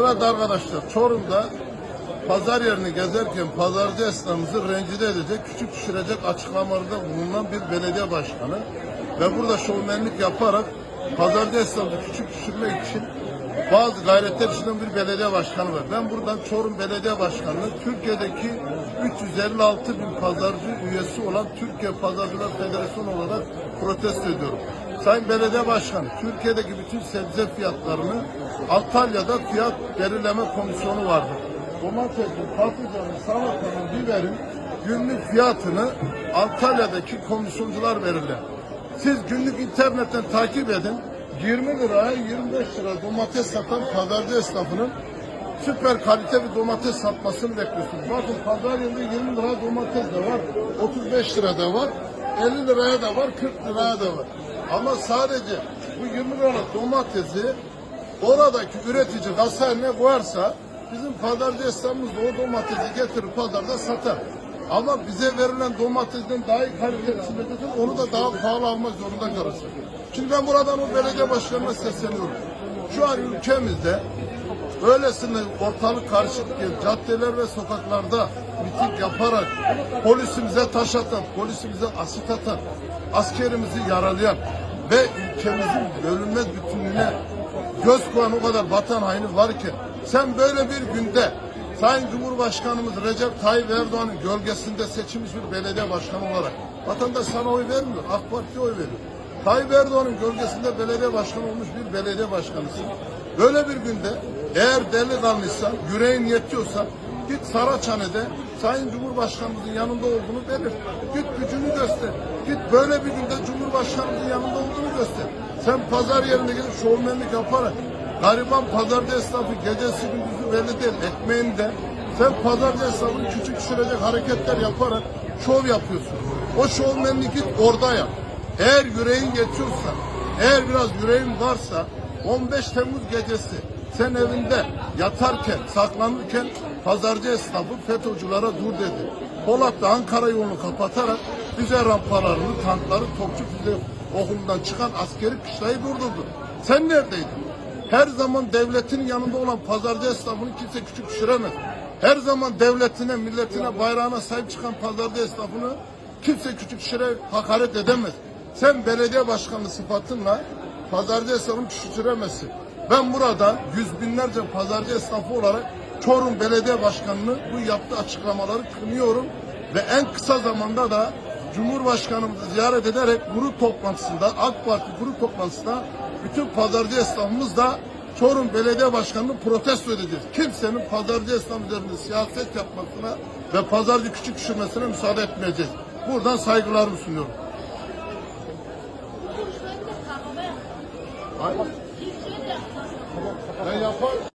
Evet arkadaşlar Çorum'da pazar yerini gezerken pazarcı esnafımızı rencide edecek, küçük düşürecek açıklamalarda bulunan bir belediye başkanı ve burada şovmenlik yaparak pazarcı esnafı küçük düşürmek için bazı gayretler içinden bir belediye başkanı var. Ben buradan Çorum Belediye Başkanı'nı Türkiye'deki 356 bin pazarcı üyesi olan Türkiye Pazarcılar Federasyonu olarak protesto ediyorum. Sayın Belediye Başkanı, Türkiye'deki bütün sebze fiyatlarını Antalya'da fiyat belirleme komisyonu vardır. Domatesin, patlıcanın, salatanın, biberin günlük fiyatını Antalya'daki komisyoncular belirler. Siz günlük internetten takip edin. 20 liraya 25 lira domates satan pazarcı esnafının süper kalite bir domates satmasını bekliyorsunuz. Bakın pazar yerinde 20 lira domates de var, 35 lira da var, 50 liraya da var, 40 liraya da var. Ama sadece bu 20 liralık domatesi oradaki üretici kasa haline koyarsa bizim pazarcı esnafımız da o domatesi getirir pazarda satar. Ama bize verilen domatesten daha iyi kaliteli onu da daha pahalı almak zorunda kalırsın. Şimdi ben buradan o belediye başkanına sesleniyorum. Şu an ülkemizde Öylesine ortalık karışık caddeler ve sokaklarda miting yaparak polisimize taş atan, polisimize asit atan, askerimizi yaralayan ve ülkemizin bölünmez bütünlüğüne göz koyan o kadar vatan haini varken sen böyle bir günde Sayın Cumhurbaşkanımız Recep Tayyip Erdoğan'ın gölgesinde seçilmiş bir belediye başkanı olarak vatandaş sana oy vermiyor, AK Parti'ye oy veriyor. Tayyip Erdoğan'ın gölgesinde belediye başkanı olmuş bir belediye başkanısın. Böyle bir günde eğer delikanlıysan, yüreğin yetiyorsa git Saraçhane'de Sayın Cumhurbaşkanımızın yanında olduğunu belir. Git gücünü göster. Git böyle bir günde Cumhurbaşkanımızın yanında olduğunu göster. Sen pazar yerine gidip şovmenlik yaparak gariban pazarcı esnafı gecesi gündüzü belli değil ekmeğinde sen pazarcı esnafını küçük düşürecek hareketler yaparak şov yapıyorsun. O şovmenlik git orada yap. Eğer yüreğin yetiyorsa, eğer biraz yüreğin varsa 15 Temmuz gecesi sen evinde yatarken, saklanırken pazarcı esnafı FETÖ'cülere dur dedi. Polat'ta Ankara yolunu kapatarak füze rampalarını, tankları, topçu füze okulundan çıkan askeri kışlayı durdurdu. Sen neredeydin? Her zaman devletin yanında olan pazarcı esnafını kimse küçük düşüremez. Her zaman devletine, milletine, bayrağına sahip çıkan pazarcı esnafını kimse küçük düşüre hakaret edemez. Sen belediye başkanı sıfatınla pazarcı esnafını küçültüremezsin. Ben burada yüz binlerce pazarcı esnafı olarak Çorum Belediye Başkanı'nı bu yaptığı açıklamaları kınıyorum ve en kısa zamanda da Cumhurbaşkanımızı ziyaret ederek grup toplantısında, AK Parti grup toplantısında bütün pazarcı esnafımız da Çorum Belediye Başkanı'nı protesto edeceğiz. Kimsenin pazarcı esnaf üzerinde siyaset yapmasına ve pazarcı küçük düşürmesine müsaade etmeyeceğiz. Buradan saygılarımı sunuyorum. Hayır. Ben yaparım.